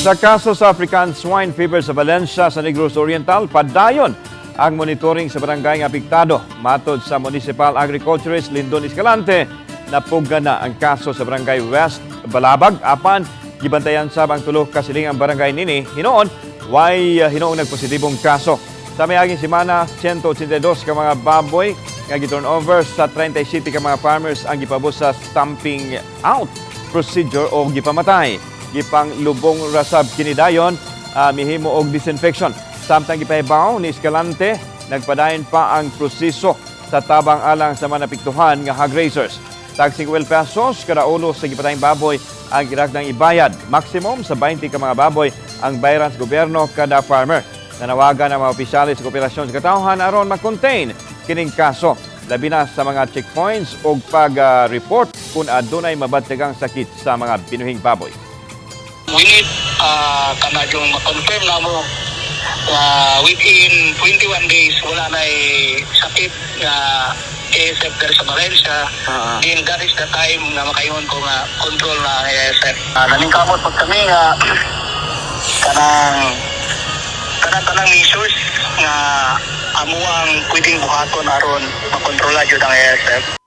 Sa kaso sa African swine fever sa Valencia sa Negros Oriental, padayon ang monitoring sa barangay nga apektado. Matod sa Municipal Agriculturist Lindon Escalante, napuga na ang kaso sa barangay West Balabag. Apan, gibantayan sa bang tulo kasilingang barangay nini, hinoon, way uh, hinoong nagpositibong kaso. Sa mayaging simana, 182 ka mga baboy nga giturn over sa 37 ka mga farmers ang gipabos sa stamping out procedure o gipamatay. Gipang lubong rasab kinidayon, ah, mihimo og disinfection. Samtang gipahibaw ni Escalante, nagpadayon pa ang proseso sa tabang alang sa manapiktuhan nga hog raisers. Tag 50 pesos kada ulo sa gipatayong baboy ang giragdang ibayad. Maximum sa 20 ka mga baboy ang bayaran sa gobyerno kada farmer. Nanawagan ang mga opisyalis sa kooperasyon sa katawhan aron ma-contain kining kaso labi na sa mga checkpoints o pag-report kung adunay mabatyagang sakit sa mga binuhing baboy. We need uh, kana yung ma-confirm na mo na within 21 days wala na sakit na ASF there sa Valencia Ah. then that is the time na makaingon ko nga control na ASF uh, naming kamot pag kami nga kanang kanang kanang measures nga amuang pwedeng buhaton aron makontrola jud ang ASF